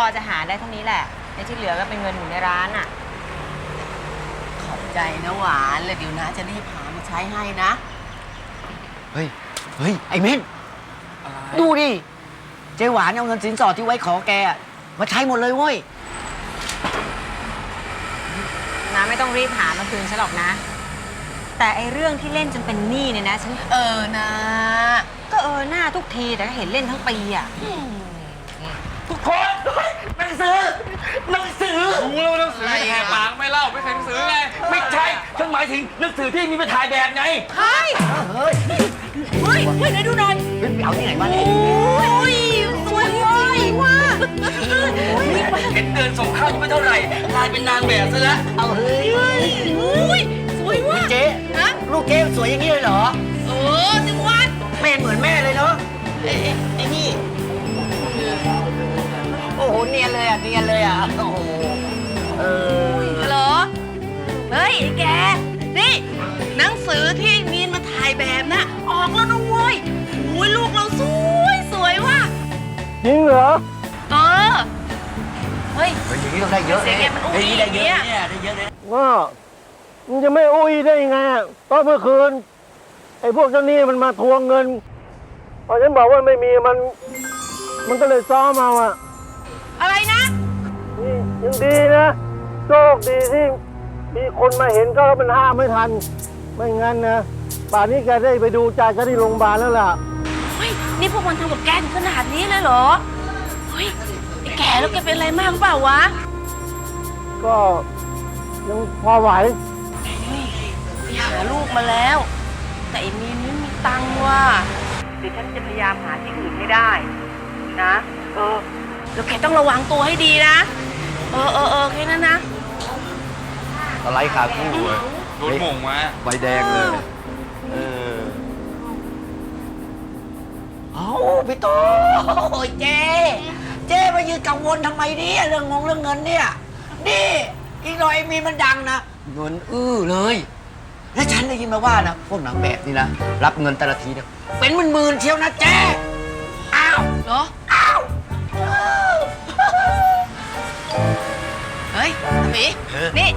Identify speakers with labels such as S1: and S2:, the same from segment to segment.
S1: อจะหาได้เท่านี้แหละไอ้ที่เหลือก็เป็นเงินอยู่ในร้านอะ
S2: ขอบใจนะหวานแล้วเดี๋ยวนะจะรีบหามาใช้ให้นะ
S3: เฮ้ย เฮ้ย ไอ้มิ้นดูดิ เจ๊หวานเอาเงินสินสอดที่ไว้ขอแกอะมาใช้หมดเลยเว้ย
S1: นะไม่ต้องรีบหามาคืนฉันหรอกนะ แต่ไอ้เรื่องที่เล่นจนเป็นหนี้เนี่ยนะฉัน
S2: เออนะ
S1: ก็เออหน้าทุกทีแต่ก็เห็นเล่นทั้งปีอะ
S3: ทุกคนหนังสือหนังสือ
S4: รู้แล้วว่าหนังสือแหกปากไม่เล่าไม่เคยหนังสือไง
S3: ไม่ใช่ฉันหมายถึงหนังสือที่มีไปถ่ายแบบไง
S2: เฮ้ย
S3: เฮ้ย
S2: เฮ้ยเฮ้ยไหนดูหน่อย
S3: เฮ้ยไปเอาที่ไหนมาเนี่ย
S2: โอ้ยสวยเว้ยว่า
S3: เห็นเดินส่งข้าวยังไม่เท่าไหร่กลายเป็นนางแบบซะแล้วเอาเฮ้ย
S2: อุ้ยสวยว่ะ
S3: เจ๊
S2: ฮะ
S3: ลูกเจ๊สวยอย่างนี้เลยเหรอ
S2: เออจังหวัด
S3: แม่เหมือนแม่เลยเนาะ
S2: เอ้ยเอ้ยไอ้นี่
S3: ยนเลยอะเนียนเลยอะ โอ้โห เออ
S2: เหรอเฮ้ยไอ้แก นี่ หนังสือที่มีนมาถ่ายแบบนะ ออกแล้วนะเว้ยโอ้ยลูกเราสวยสวยว่ะ
S5: จริงเหรอ
S2: เออ เฮ้ย
S3: เฮ้ยอย่างนี้ต้องได้เยอะ
S2: เสียงแกมันอุ้ย
S3: เฮ้ยได้เยอะ
S2: เนี่ย
S3: เนี่ยได้เยอะเลย
S5: ว่ามึงจะไม่อุ้ยได้ยังไงอะตอนเมื่อคืน ไอ้พวกเจ้าหนี้มันมาทวงเงิน พอฉันบอกว่าไม่มีมัน มันก็เลยซ้อมเอาอะ
S2: อะไรนะ
S5: นี่ ยังดีนะ โชคดีที่มีคนมาเห็นก็มันห้ามไม่ทัน ไม่งั้นนะป่านนี้แกได้ไปดูจ่ายฉันที่โรงพยาบาลแล้วล่ะ
S2: เฮ้ย นี่พวกมันทำกับแกถึงขนาดนี้เลยเหรอ เฮ้ยไอ้แกแล้วแกเป็นอะไรมากหรือเปล่าวะ
S5: ก็ยังพอไหว
S2: ไปหาลูกมาแล้ว แต่ไอ้มีนไม่มีตังค์ว่ะเดี๋ยวฉันจะพยายามหาที่อื่นให้ได้ นะ เออ แล้วแกต้องระวังตัวให้ดีนะ เออเออเออแค่นั้นนะ
S3: อะไรขาคู่
S4: โดนหม่งมา
S3: ใบแดงเลย เออ เอาพี่โตโอ้ยเจ๊เจ๊มายืนกังวลทำไมเนี่ยเรื่องงงเรื่องเงินเนี่ย นี่อีกหน่อยไอ้มีมันดังนะเงินอื้อเลย แล้วฉันได้ยินมาว่านะพวกหนังแบบนี้นะ รับเงินแต่ละทีเนี่ยเป็นหมื่นๆเชียวนะเจ๊อ้าว
S2: เหรอ ฮ้ยอาหมี
S3: เออ
S2: นี่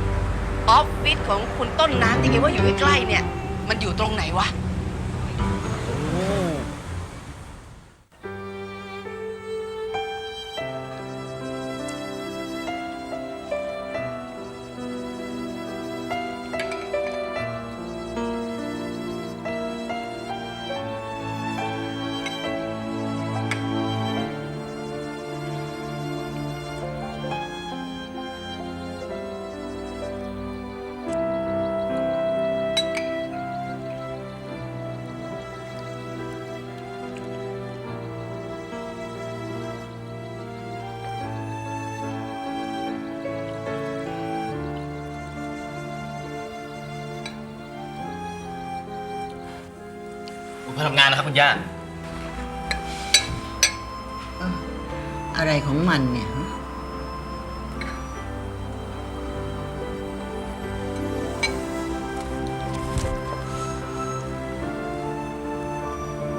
S2: ออฟฟิศของคุณต้นน้ำที่แกว่าอยู่ใกล้ๆเนี่ย มันอยู่ตรงไหนวะ
S4: มมาทำงานนะครับคุณย่า
S3: อะไรของมันเนี่ยฮะ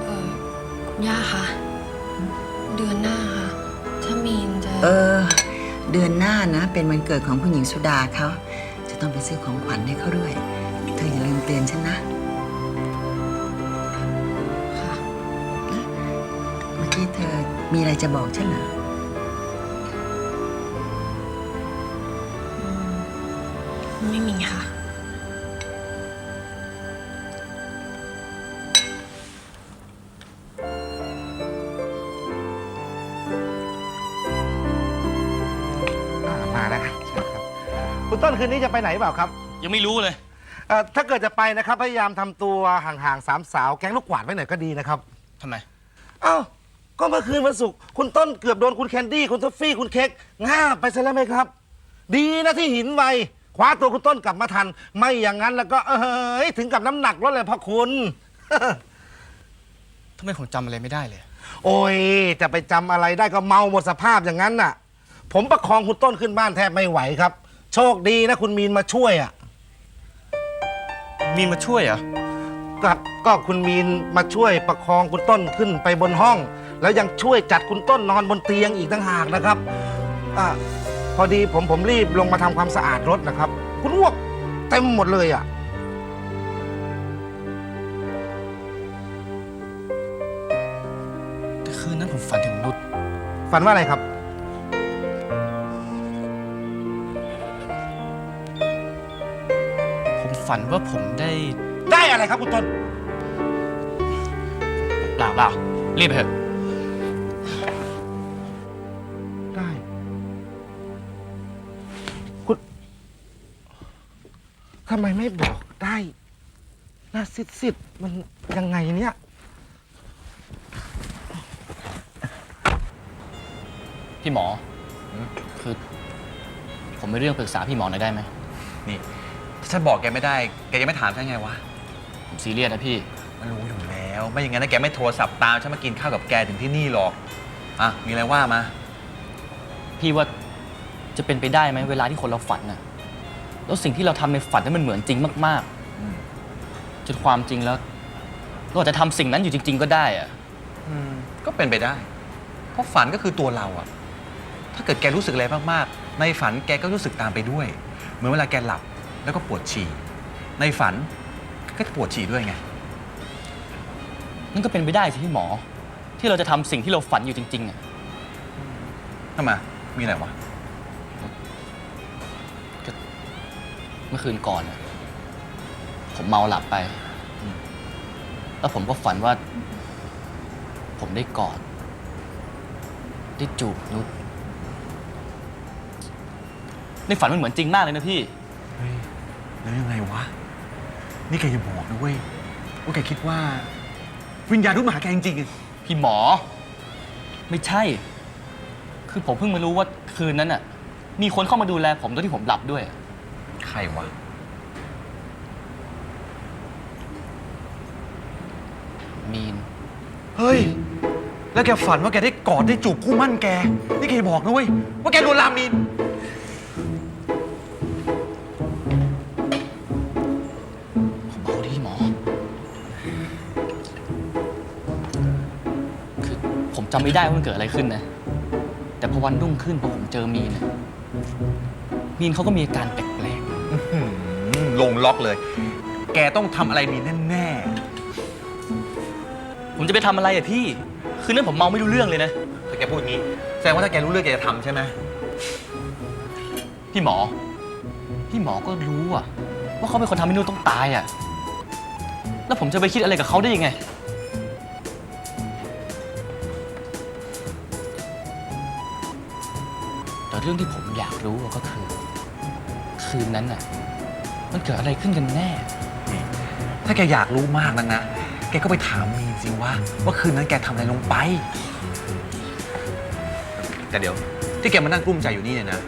S6: เออคุณย่าคะเดือนหน้าค่ะ ถ้ามีนจะ
S7: เออ เดือนหน้านะ เป็นวันเกิดของคุณหญิงสุดาเขาจะต้องไปซื้อของขวัญให้เขาด้วย เธออย่าลืมเตือนฉันนะ
S6: ค่ะ
S7: เมื่อกี้เธอมีอะไรจะบอกฉันเหรอ
S6: ไม่มีค่ะ
S5: อ่ามาแล้วครับเชิญครับ คุณต้นคืนนี้จะไปไหนเปล่าครับ
S4: ยังไม่รู้เลย
S5: เอ่อถ้าเกิดจะไปนะครับ พยายามทำตัวห่างๆสามสาวแก๊งลูกกวาดไว้หน่อยก็ดีนะครับ
S4: ทำไม
S5: เอ้า ก็เมื่อคืนวันศุกร์คุณต้นเกือบโดนคุณแคนดี้คุณทอฟฟี่คุณเค้กง่าบไปซะแล้วไหมครับ ดีนะที่หินไวคว้าตัวคุณต้นกลับมาทัน ไม่อย่างนั้นแล้วก็เอ้ยถึงกับน้ำหนักลดเลยพ่อคุณ
S4: ทำไมผมจำอะไรไม่ได้เลย
S5: โอ้ยจะไปจำอะไรได้ก็เมาหมดสภาพอย่างนั้นน่ะ ผมประคองคุณต้นขึ้นบ้านแทบไม่ไหวครับ โชคดีนะคุณมีนมาช่วยอะ
S4: มีนมาช่วยเหรอ
S5: กับก็คุณมีนมาช่วยประคองคุณต้นขึ้นไปบนห้อง แล้วยังช่วยจัดคุณต้นนอนบนเตียงอีกต่างหากนะครับอะพอดีผมผมรีบลงมาทำความสะอาดรถนะครับ คุณอ้วกเต็มหมดเลยอะ
S4: แต่คืนนั้นผมฝันถึงนุช
S5: ฝันว่าอะไรครับ
S4: ผมฝันว่าผมได้
S5: ได้อะไรครับคุณต้น
S4: เปล่าเปล่ารีบไปเถอะ
S5: ทำไมไม่บอกได้หน้าซิดๆมันยังไงเนี่ย
S4: พี่หมออคือ ผมมีเรื่องปรึกษาพี่หมอหน่อยได้ไหม
S8: นี่ถ้าฉันบอกแกไม่ได้ แกยังไม่ถามฉันไงวะ
S4: ผมซีเรียสนะพี่
S8: มันรู้อยู่แล้ว ไม่อย่างนั้นนะแกไม่โทรศัพท์ตามฉันมากินข้าวกับแกถึงที่นี่หรอก อะ มีอะไรว่ามา
S4: พี่ว่าจะเป็นไปได้ไหมเวลาที่คนเราฝันน่ะ แล้วสิ่งที่เราทำในฝันนั้นมันเหมือนจริงมาก
S8: อืม
S4: ๆจนความจริงแล้วเราอาจจะทำสิ่งนั้นอยู่จริง ๆ ก็ได้อะ
S8: อืมก็เป็นไปได้ เพราะฝันก็คือตัวเราอะถ้าเกิดแกรู้สึกอะไรมากๆ ในฝันแกก็รู้สึกตามไปด้วย เหมือนเวลาแกหลับแล้วก็ปวดฉี่ ในฝันก็จะปวดฉี่ด้วยไง
S4: นั่นก็เป็นไปได้สิพี่หมอ ที่เราจะทำสิ่งที่เราฝันอยู่จริงๆอะ
S8: ทำไมมีอะไรวะ
S4: เมื่อคืนก่อนน่ะผมเมาหลับไป แล้วผมก็ฝันว่า ผมได้กอด ได้จูบนุชในฝันมันเหมือนจริงมากเลยนะพี่
S8: เฮ้ยแล้วยังไงวะ นี่แกอย่าบอกนะเว้ยว่าแกคิดว่า วิญญาณรุดมาหาแกจริงๆ
S4: พี่หมอ ไม่ใช่ คือผมเพิ่งมารู้ว่าคืนนั้นน่ะ มีคนเข้ามาดูแลผมตอนที่ผมหลับด้วย
S8: ใครวะ
S4: มีน
S8: เฮ้ย แล้วแกฝันว่าแกได้กอดได้จูบคู่มั่นแก นี่แกอย่าบอกนะเว้ย ว่าแกโดนลามมีน
S4: เบาดีหมอ คือผมจำไม่ได้ว่ามันเกิดอะไรขึ้นนะ แต่พอวันรุ่งขึ้นพอผมเจอมีนน่ะมีนเขาก็มีอาการแปลก
S8: อื้อหือ ลงล็อกเลย แกต้องทำอะไรมีแน่
S4: ๆผมจะไปทำอะไรอะพี่ คืนนั้นผมเมาไม่รู้เรื่องเลยนะ
S8: ๆถ้าแกพูดอย่างนี้ แสดงว่าถ้าแกรู้เรื่องแกจะทำใช่ไหม
S4: พี่หมอ พี่หมอก็รู้อะว่าเขาเป็นคนทำให้นุ่นต้องตายอะแล้วผมจะไปคิดอะไรกับเขาได้ยังไง แต่เรื่องที่ผมอยากรู้อะก็คือ คืนนั้นน่ะ มันเกิดอะไรขึ้นกันแน่
S8: ถ้าแกอยากรู้มากนักนะ แกก็ไปถามมีนสิว่าว่าคืนนั้นแกทำอะไรลงไป แต่เดี๋ยวที่แกมานั่งกลุ้มใจอยู่นี่เนี่ยนะ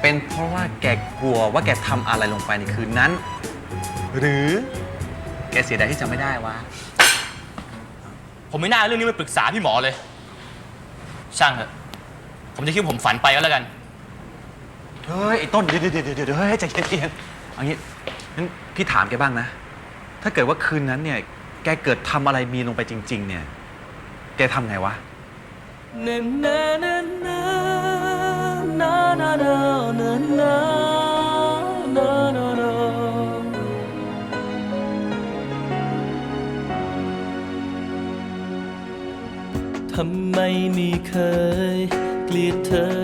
S8: เป็นเพราะว่าแกกลัวว่าแกทำอะไรลงไปในคืนนั้น หรือแกเสียดายที่จำไม่ได้วะ
S4: ผมไม่น่าเอาเรื่องนี้ไปปรึกษาพี่หมอเลย ช่างเถอะ ผมจะคิดว่าผมฝันไปก็แล้วกัน
S8: เฮ้ย ไอ้ต้น เดี๋ยวเดี๋ยวเดี๋ยวเดี๋ยวเฮ้ยใจเย็นๆ เอางี้งั้นพี่ถามแกบ้างนะ ถ้าเกิดว่าคืนนั้นเนี่ย แกเกิดทำอะไรมีลงไปจริง ๆ เนี่ย แกทำไงวะ
S9: ทำไมไม่เคย เกลียดเธอ